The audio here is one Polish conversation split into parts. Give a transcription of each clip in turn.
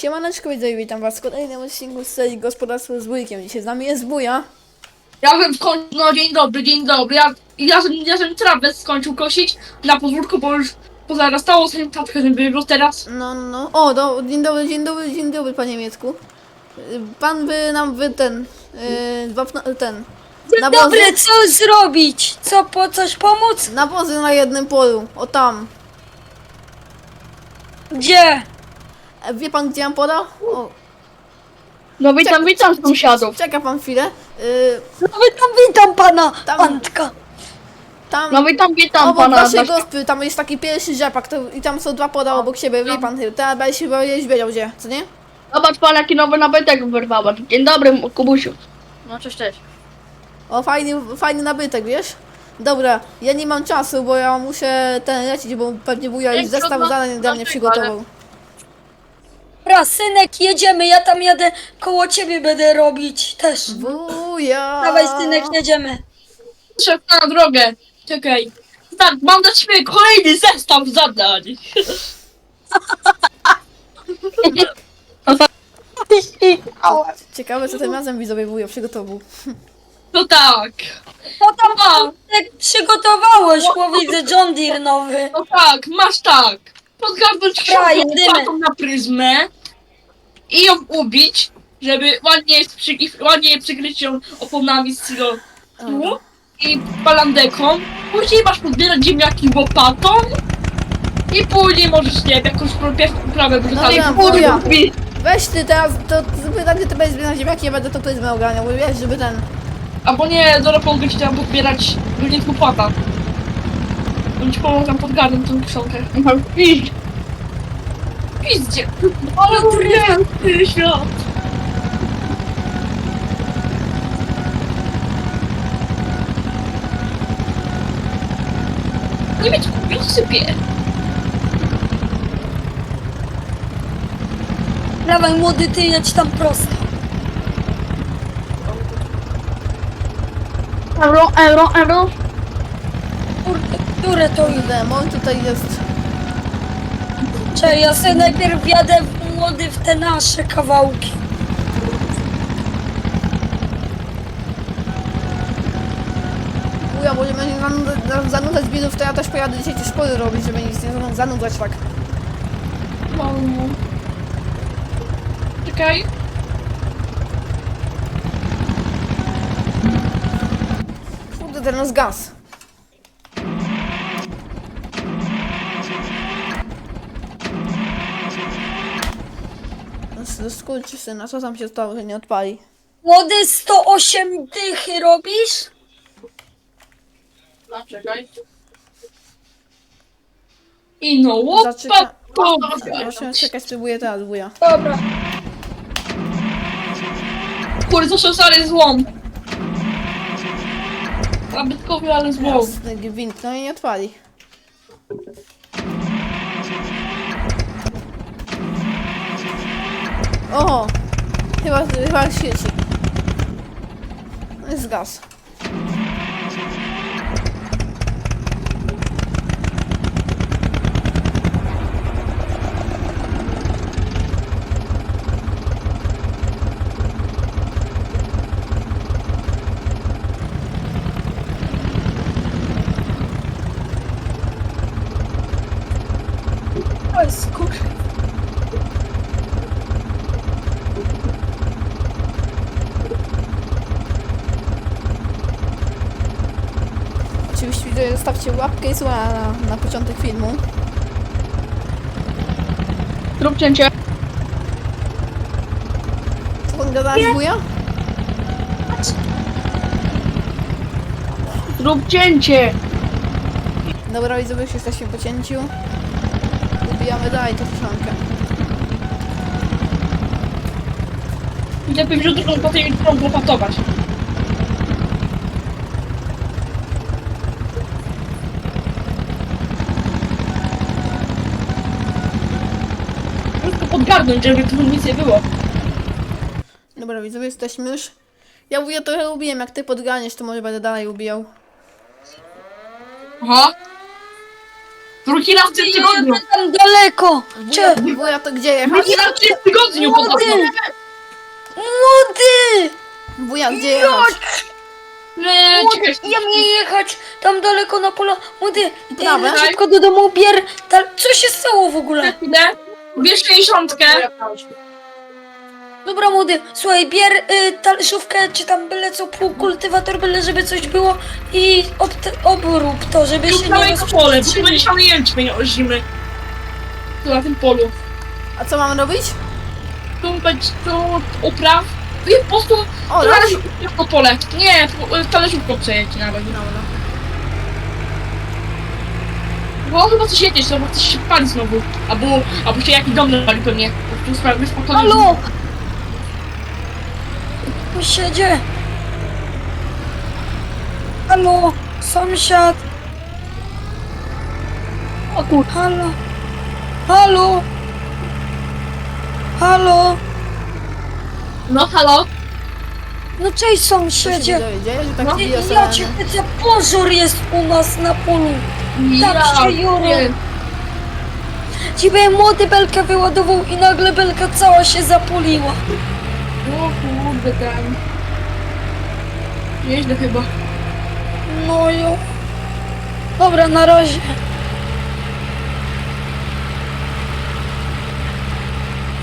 Siemaneczko widzowie, witam was w kolejnym odcinku z serii Gospodarstwo z Wujkiem. Dzisiaj z nami jest Wuja. Ja bym w końcu, no dzień dobry, dzień dobry. Ja, ja, żem- ja żem trawę skończył kosić na podwórku, bo już pozarastało sobie tatkę, żeby było teraz. No, no, no. O, do, dzień dobry, dzień dobry, dzień dobry panie Miecku. Y, Pan by nam wy ten, yy, wapna, ten, Dzień Nawozy? dobry, co zrobić? Co, po coś pomóc? nawozy na jednym polu, o tam. Gdzie? Wie pan gdzie mam podał? O, No witam, witam sąsiadów. czeka pan chwilę. Yy, No witam, witam pana, Tam- Antka. tam, No witam, witam obok pana. waszej Adasia. gospy, tam jest taki pierwszy rzepak to, i tam są dwa poda obok siebie, wie pan, teraz będziesz chyba jeść wiedział gdzie, co nie? Zobacz pan, jaki nowy nabytek wyrwałem. Dzień dobry, Kubusiu. No cześć, cześć. O, fajny, fajny nabytek, wiesz? Dobra, ja nie mam czasu, bo ja muszę ten lecieć, bo pewnie wuja już zestaw zadań dla mnie przygotował. Dobra, synek, jedziemy, ja tam jadę, koło ciebie będę robić też. Wuja! Dawaj, synek, jedziemy. Szef na drogę. Czekaj. Tak, mam dla ciebie kolejny zestaw zadań. Ciekawe, co tym razem widzowie wuja przygotował. No tak. No tam A, jak przygotowałeś, bo widzę John Deere nowy. no tak, masz tak. Książkę jedymy. otwartą na pryzmę i ją ubić, żeby ładnie, przy, ładnie przykryć ją oponami z Dobra. i palandeką. Później masz podbierać ziemniaki łopatą i później możesz, nie wiem, jakąś pierwszą uprawę. Dobra, Kurde, wuja. mi- Weź ty teraz, to pytanie ty będziesz na ziemniaki, ja będę to pryzmę ogarniał, bo wiesz, żeby ten... Albo nie, zaraz pomogę ci tam podbierać różnych łopata. Bym ci pomógł tam podgarnąć tą książkę. Piść! Piździe! Ale urwięty świat! Nie wiem, już sypie. Dawaj, młody, ty jedź tam prosto. Euro, euro, euro. Kurde, które to jest? Kurde, mój tutaj jest... Czekaj, ja sobie najpierw jadę w młody w te nasze kawałki. Wuja, bo żeby nie zanudzać, zanudzać widzów, to ja też pojadę dzisiaj te szkoły robić, żeby nic nie zanu- zanudzać tak. No. Czekaj. Kurde, ten gaz. Skurczy syna, co tam się stało, że nie odpali? Młody 108 dychy robisz? A, czekaj. I no, Zaczeka- łopatą! Zobaczymy, czekaj, spróbuję teraz, wuja. Dobra. Kurde, to szosary złom. Zabytkowy, ale złom. Jasny gwint, no i nie odpali. Oho! Chyba, chyba świeci. No Jest gaz. To jest kurwa. Oczywiście widzowie, zostawcie łapkę i słowa na, na początek filmu. Zrób cięcie. Co pan gadałaś, wuja? Zrób cięcie. Dobra, widzowie, już jesteśmy po cięciu. Ubijamy dalej tę szankę. Lepiej wziąć drugą łopatę i drugą łopatować. Podgarnąć, żeby tu nic nie było. Dobra, widzowie, jesteśmy już. Ja wuja trochę ubiłem, jak ty podganiesz, to może będę dalej ubijał. Aha. Drugi raz w tym tygodniu. Tam daleko. Cze, wuja to gdzie jechać? Drugi raz w tym tygodniu po prostu. młody! Młody! Wuja, gdzie jechać? Nie, Młody, czekaj. ja mnie jechać tam daleko na pola. Młody, e, szybko do domu bier. Ta, co się stało w ogóle? Chwilę. Bierz 60. Dobra młody, słuchaj, bier y, talerzówkę, czy tam byle co, pół kultywator, byle żeby coś było i ob, obrób to, żeby Tu się nie całe pole, bo tu rozprzestrzeniło. będzie siany jęczmień o zimy. Tu na tym polu. A co mam robić? Tu będzie, tu upraw. I po prostu O, tu to pole. Nie, po- talerzówką przejedź na razie. Dobra. Bo chyba coś jedziesz, bo coś się pali znowu. Albo, albo się jakiś dom napali pewnie. Po prostu sprawy spokojnie. Halo! Sąsiedzie! Halo! Sąsiad! O kur... Halo! Halo! Halo! No halo? No cześć Co się sąsiedzie! dzieje? Dzieje, że tak No, bije Ja cię widzę, pożar jest u nas na polu! Tak się juro. wiem. Ciebie młody belkę wyładował i nagle belka cała się zapoliła. O kurde ten. Nieźle chyba. No jo. Dobra, na razie.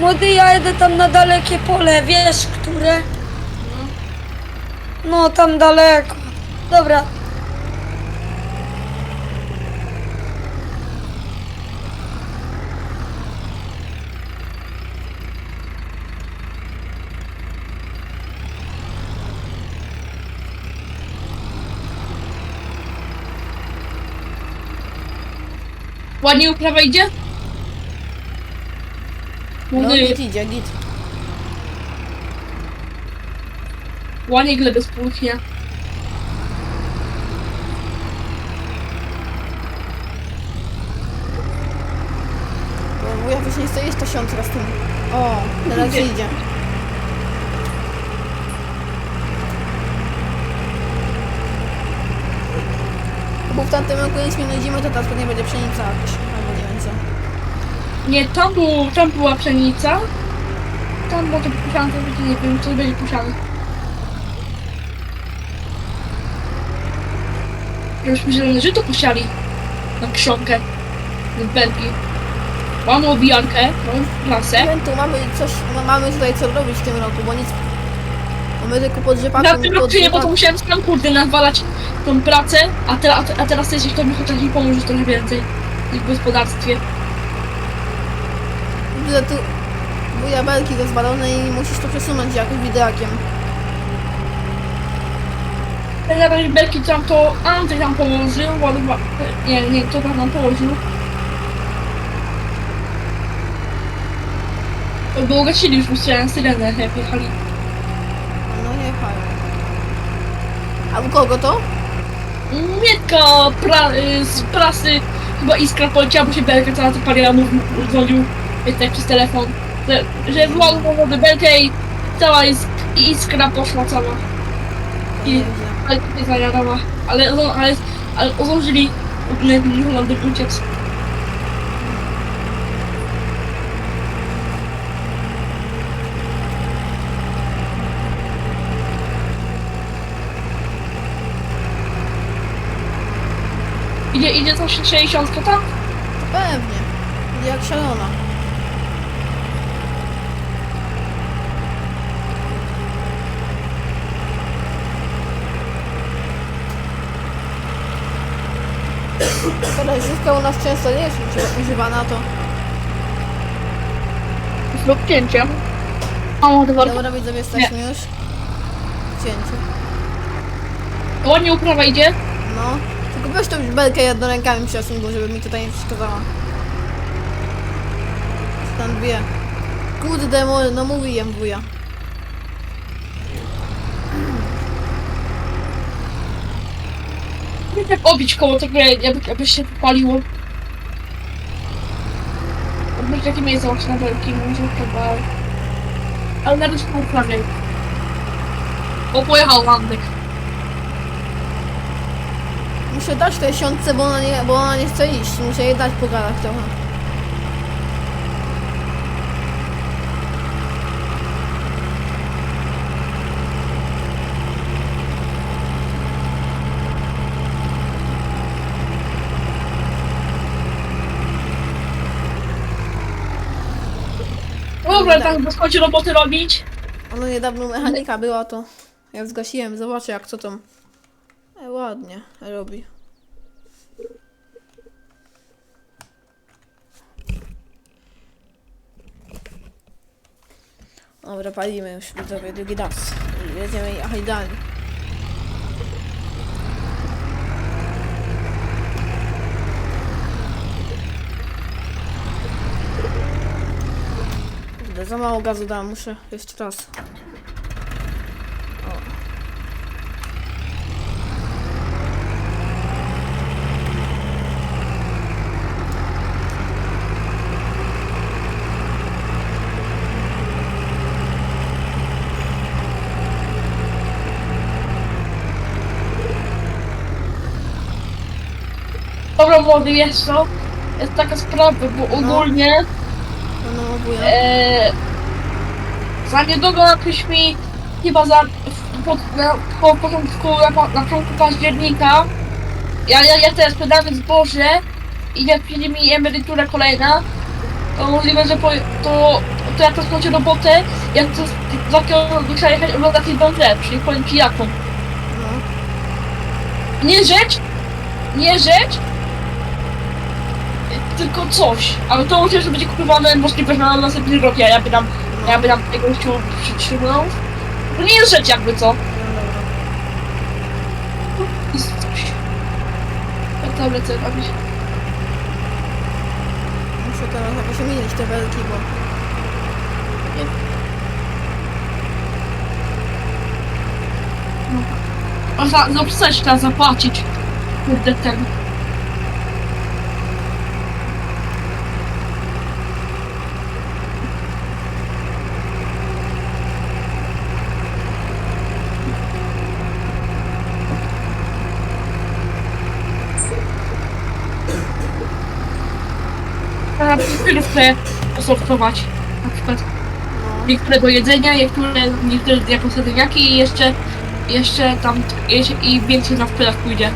Młody, ja jedę tam na dalekie pole, wiesz, które? No, tam daleko. Dobra. Ładnie uprawa idzie? No, Młody, git idzie, git. ładnie glebę spulchnie. Bo wuja wcześniej stoi 100 raz tym. O, teraz Idzie. idzie. Bo w tamtym roku nic nie nudzimy, to teraz pewnie będzie pszenica jakaś, albo nie wiem co. Nie, tam, był, tam była pszenica. Tam było to posiane, to będzie, nie wiem, co będzie posiane. Żebyśmy zielone żyto posiali. Na książkę. Z belki. Mamy obijankę, mamy prasę. My tu mamy coś, no, mamy tutaj co robić w tym roku, bo nic... Mamy tylko pod rzepakiem, Na tym roku nie, bo to rzepakiem. musiałem sam kurde nawalać tą pracę, a, te, a, a teraz jesteś, to mi chociaż mi pomożesz trochę więcej. w gospodarstwie. Widzę tu wuja belki rozwalone i musisz to przesunąć jakoś wideakiem. Razie belki tam to Andrzej tam położył, ładowa... Nie, nie, to tam położył. Bo gasili już usłyszałem syrenę, jak jechali. No nie fajnie. A u kogo to? Mietka pra, y, z prasy, chyba iskra poleciała, bo się belka cała zapaliła, mówił, dzwonił tak przez telefon, że, że wyładował wodę belkę i cała isk, iskra poszła cała. I- Nie wiem. Ale nie ale, ale, ale zdążyli Holandy uciec. Idzie, idzie coś 60 tam? Pewnie. Jak szalona. Talerzówka u nas często nie jest uży- używana, to Z obcięciem. O, dobra. dobra widzowie, jesteśmy już. W cięciu. Ładnie uprawa idzie. No. Weź tą belkę jednorękami przesuń, bo żeby mi tutaj nie przeszkadzała. Stan dwie. Kurde, no mówiłem wuja. Jak obić koło tego, jakby, jakby się popaliło. Jakby takie miejsce właśnie na belki, może chyba... Ale na razie po uprawie. O, pojechał Landek. Muszę dać tej siątce, bo ona nie, bo ona nie chce iść. Muszę jej dać pogadać trochę. Dobra, tak bo skończy roboty robić. Ona niedawno mechanika była, to ja zgasiłem. Zobaczę jak co tam. Ładnie robi. Dobra, palimy już widzowie drugi raz. Jedziemy jechać idealnie. Za mało gazu dałam, muszę jeszcze raz. O. Wiesz co? Jest taka sprawa, bo ogólnie No, no, e, za niedługo napisz mi chyba za po, na, po początku, na, na początku października ja, ja, ja teraz sprzedamy zboże i jak przyjdzie mi emerytura kolejna to możliwe, że po, to, to jak rozpocznie robotę, jak to za takiego muszę jechać oglądać jedną rzecz, czyli powiem ci jaką. No. Nie rzecz, nie rzecz, tylko coś. Ale to myślę, że będzie kupowane możliwe na następny rok, ja, ja by tam, ja by tam tego chciał przytrzymał. To nie jest rzecz jakby co. No. Jest coś. Jak tam lecę robić? Muszę teraz jakoś zmienić te belki, bo... A za, za psa się trzeba zapłacić. Kurde ten. Trzeba chwilówkę posortować. Na przykład No. niektóre do jedzenia, niektóre, niektóre jako sadzeniaki i jeszcze, jeszcze tam i więcej na wpływach pójdzie.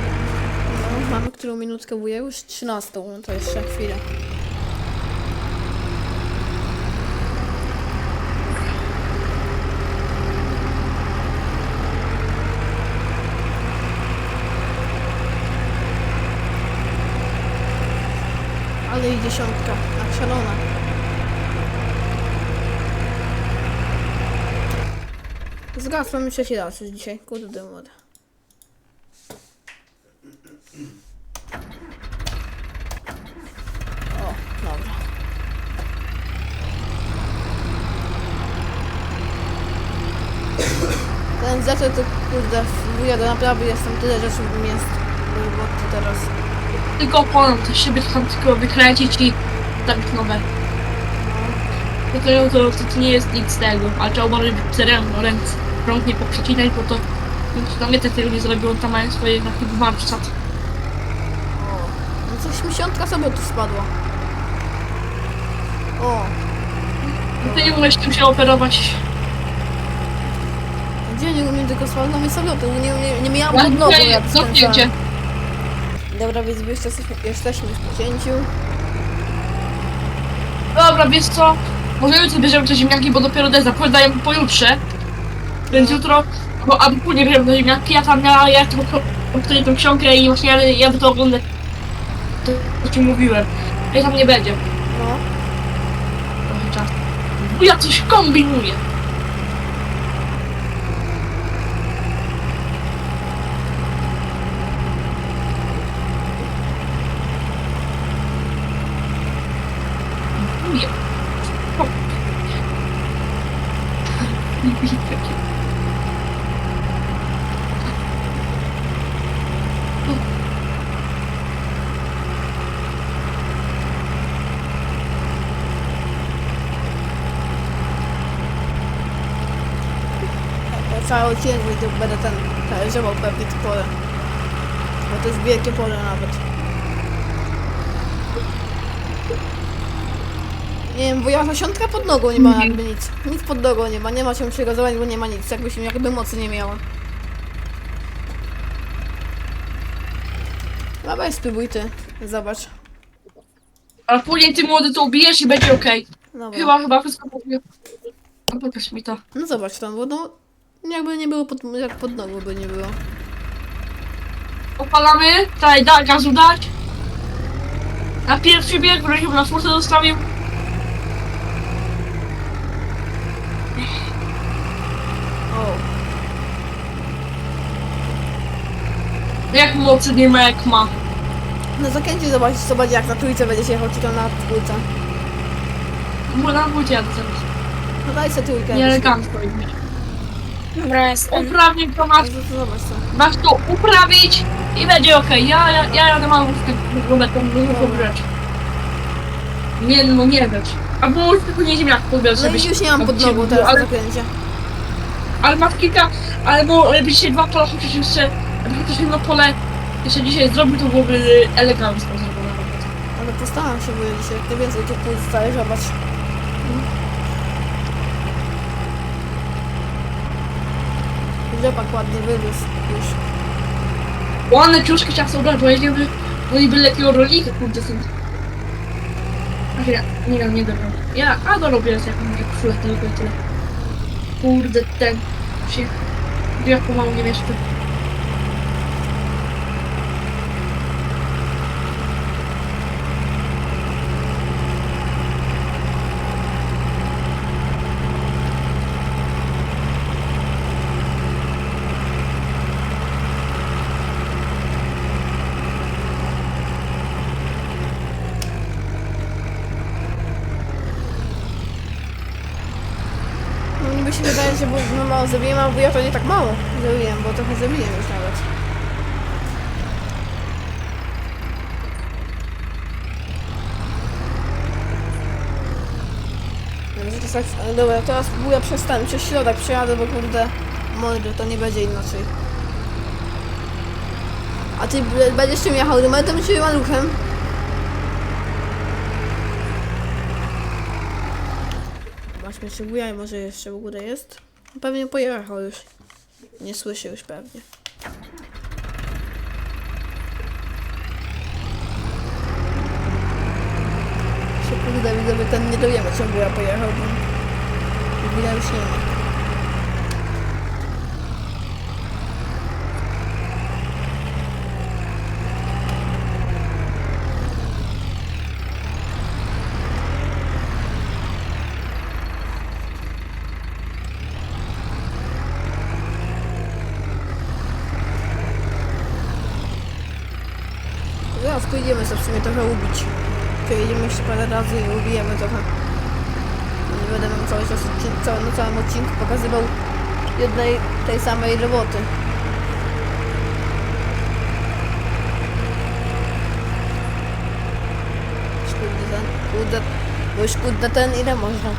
No, mamy którą minutkę wuje? Już 13, no to jeszcze chwilę. Ale i dziesiątka, jak szalona. Zgasła mi trzeci raz już dzisiaj, kurde młode. O, dobra. Ten zaczął to kurde wuja do naprawy jest tam tyle rzeczy w do roboty teraz. Tylko opłonę to siebie tam tylko wykręcić i zabić nowe. No to, to, to, to nie jest nic z tego, ale trzeba uważać ręką, ręce, rąk nie poprzecinać, bo to to mnie tego nie zrobiło, tam mają swoje taki warsztat. O, no coś miesiątka sobie tu spadła. O, Ty nie umiesz tym się operować. gdzie nie umiem tylko spadła mi sobie to nie, nie, nie miałam pod nogą jak skręcałem. Dobra, więc jeszcze jesteśmy, jesteśmy w cięciu. Dobra, wiesz co? Może jutro bierzemy te ziemniaki, bo dopiero dezę podaję pojutrze. Więc jutro, bo albo później bierzemy te ziemniaki, ja tam ja, ja tylko odkryję tą książkę i właśnie ja, ja to oglądać. To, o czym mówiłem. Ja tam nie będzie. No, Trochę czasu. Bo ja coś kombinuję. Nie. Cały odcinek będę- będę ten talerzował pewnie to pole. bo to jest wielkie pole nawet. Nie wiem, bo ja osiątka pod nogą nie ma Mhm. jakby nic. Nic pod nogą nie ma, nie ma się przygotować, bo nie ma nic. Jakbyśmy jakby mocy nie miała. Dawaj, spróbuj ty. Zobacz. Ale później ty młody to ubijesz i będzie okej. Dobra. Chyba, chyba wszystko mówię. A pokaż mi to. No zobacz tam, bo no... Jakby nie było pod, jak pod nogą by nie było. Opalamy. Tutaj da, gazu dać. Na pierwszy bieg, wrócił na czwórce zostawił. O, Jak mocy nie ma, jak ma. no zakręcić zobaczyć, zobacz jak na trójce będziesz jechał, czy to na dwójce. Bo na dwójce jadę teraz. No daj sobie trójkę. Nie elegancko jest. Dobra, jestem. To masz, to Zobacz co. masz to uprawić i będzie okej. Ja, ja, ja jadę mam w tym robertą, nie rzecz. Nie, no nie rzecz. Albo może tylko nie ziemniak podbierz, No i już nie mam pod nogą teraz ale, zakręcie. ale masz kilka, ale bo jakby dzisiaj dwa pola chociaż jeszcze, jakby chociaż jedno pole jeszcze dzisiaj zrobił, to byłoby elegancko zrobione. Ale postaram się, bo dzisiaj jak więcej tu stary, zobacz. Rzepak ładnie wyrósł już. Ładne ciuszki trzeba sobie ubrać, bo jedziemy, bo niby lepiej rolnika, kurde są. A ja, nie wiem, nie dobra. Ja, a go robię z jakąś koszulę tylko i tyle. Kurde, ten się, jak pomału nie mieszka. No niby się wydaje, że bo no mało zabiłem, albo ja to nie tak mało zabiłem, bo trochę zabiłem już nawet. Tak, dobra, teraz próbuję przestać przez środek przejadę, bo kurde, mordy, to nie będzie inaczej. A ty będziesz czym jechał, rumetem czy maluchem? Właśnie się bujaj, może jeszcze w ogóle jest. Pewnie pojechał już. Nie słyszy już pewnie. Się kurde, widzę, że ten nie dowiemy, czy buja pojechał, bo buja już nie ma. Zaraz pójdziemy sobie w sumie trochę ubić. Przejedziemy jeszcze parę razy i ubijemy trochę. Nie będę wam cały czas cały, na całym odcinku pokazywał jednej tej samej roboty. Kurde ten, ten ile można?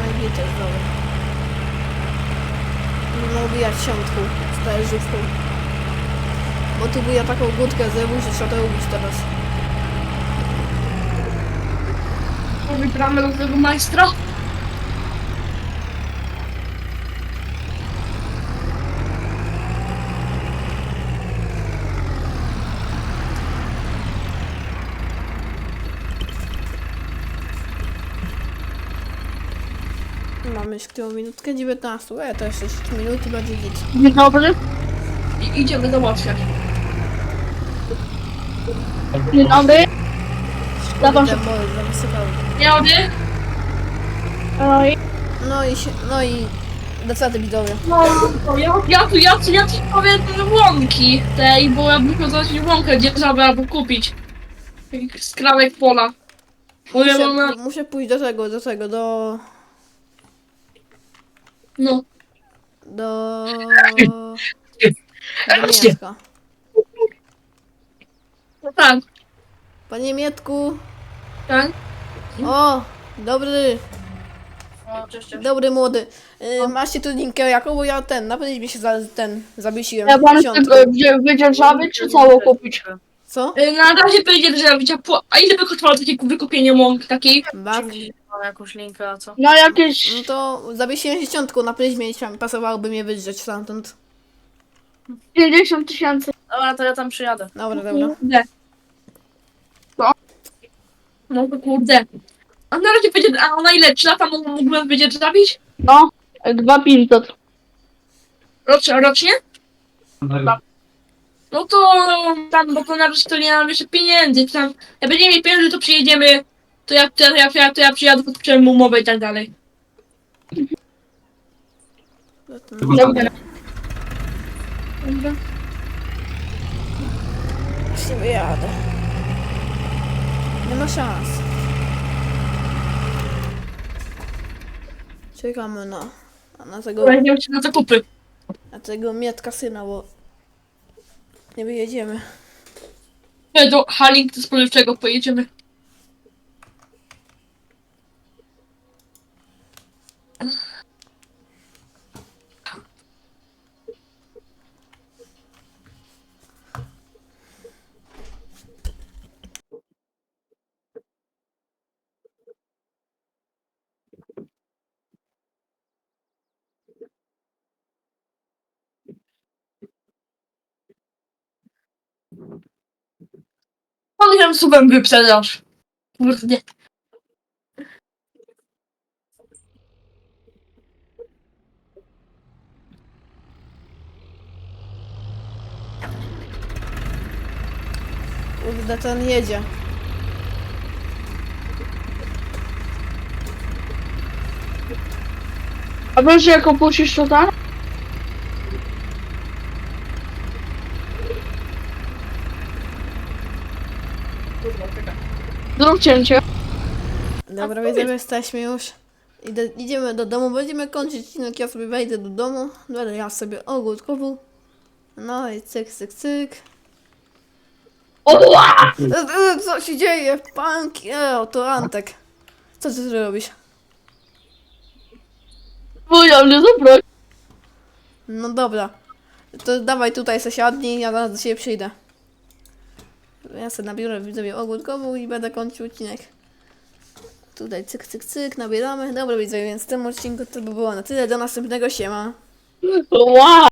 No i wiecie, znowu. Nie ubijać siątku z talerzówką. Buja taką górkę zrobił, że trzeba to teraz. Wybramy do tego majstra. Mamy już którą minutkę? 19. E, to jeszcze 3 minuty będzie git. Dzień dobry. I idziemy załatwiać. Dzień dobry. Zapraszam. Kurde, mory zawysypały. Dzień dobry. No i się, no i decety widzowie. No, to ja, ja tu, ja tu, ja ci powiem łąki tej, bo ja bym chciał zobaczyć łąkę dzierżawę albo kupić. Takich skrawek pola. Bo ja mam na... Muszę, muszę pójść do tego, do tego, do... No. do... do Chodźcie. No tak, Panie Mietku, tak. o, dobry, O, cześć, cześć. dobry młody. Y, macie tu linkę jaką, bo ja ten, na pewno mi się za, ten, zawiesiłem. Ja pan Dziesiątką. wydzierżawy czy całą kupić? Co? Y, Na razie będzie dzierżawić, a, po- a ile by kosztowało takie wykupienie mąki takiej? Bak? Mam jakąś linkę, a co? No jakieś... No to zawiesiłem dziesiątką, na pewno mieć, pasowałoby mnie wydrzeć stamtąd. 50 tysięcy. Dobra, to ja tam przyjadę. Dobra, dobra. Kurde. No to kurde. A na razie będzie, a na ile? 3 lata mógł- mógłbym będzie dzierżawić? No, 2500. Rocznie? rocznie? No to tam, bo to na razie to nie mam jeszcze pieniędzy. Tam, jak będziemy mieć pieniądze, to przyjedziemy. To ja, to ja, to ja, to ja przyjadę, podpiszę mu umowę i tak dalej. Dobra. Dobra. Właśnie wyjadę. Nie ma szans. Czekamy na, na tego, Weźmiemy się na zakupy. na tego Mietka syna, bo nie wyjedziemy. Nie, do Harlington spożywczego pojedziemy. On gram subem wyprzedaż. Kurde. Kurde, ten jedzie. A wiesz, jak opuścisz to tam? Zrób cięcie. Dobra, widzowie, jesteśmy już. Idę, idziemy do domu, będziemy kończyć odcinek, ja sobie wejdę do domu, będę ja sobie ogródkową. No i cyk, cyk, cyk. Oła! E, e, Co się dzieje? Pank, e, to Antek. Co ty tu robisz? Wuja mnie zabrać. No dobra. To dawaj tutaj se siadnij, ja zaraz do siebie przyjdę. Ja sobie nabiorę widzowie ogródkową i będę kończył odcinek. Tutaj cyk, cyk, cyk, nabieramy. Dobra widzowie, więc w tym odcinku to by było na tyle. Do następnego siema. Wow!